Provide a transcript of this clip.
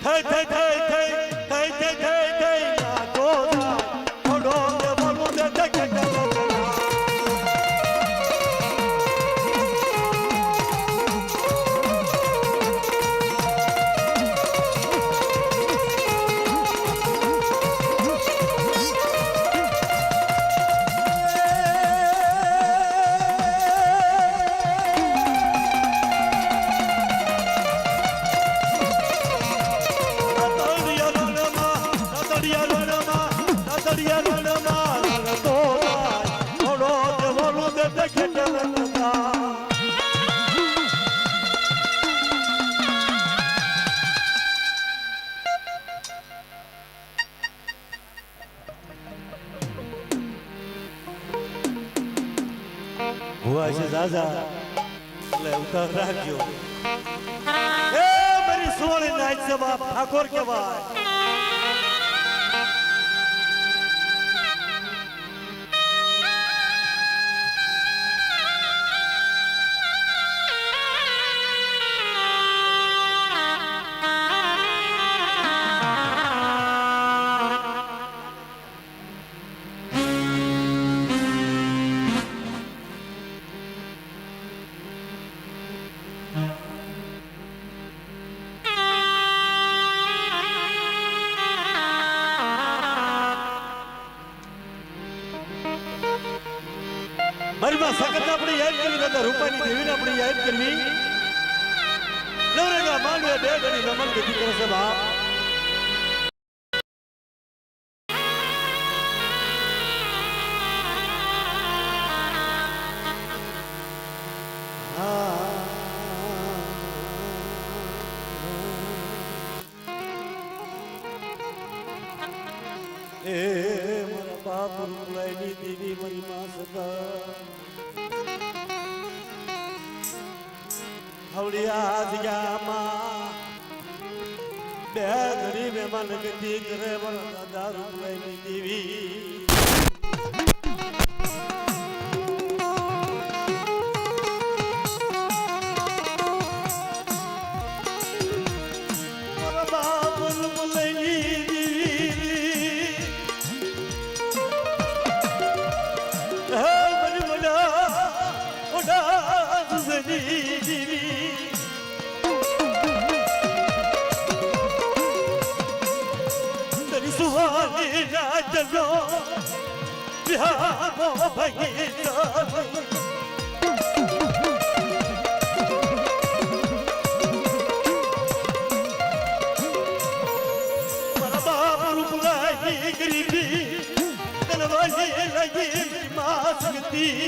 Hey, hey, hey! ભુવા છે દાદા એટલે ઉતાર રાખજો એ મારી સોળી નાચ છે ઠાકોર કેવાય મારી માં સખત આપણે યાદ કરવી દાદા રૂપાની દેવીને આપણે યાદ કરવી નવરેગા માંડવે બે ઘડી રમણ ગતિ કરે છે બાપ એ મારા બાપ રૂપલાઈની દેવી મારી માં સદા હવડિયા જગ્યામાં બે ઘડી મહેમાન ગતિ કરે દાદા રૂપલાઈની દેવી ભગીતા મારા બાપ રૂપલાઈ ગરીબી તનવાની લગી મેરી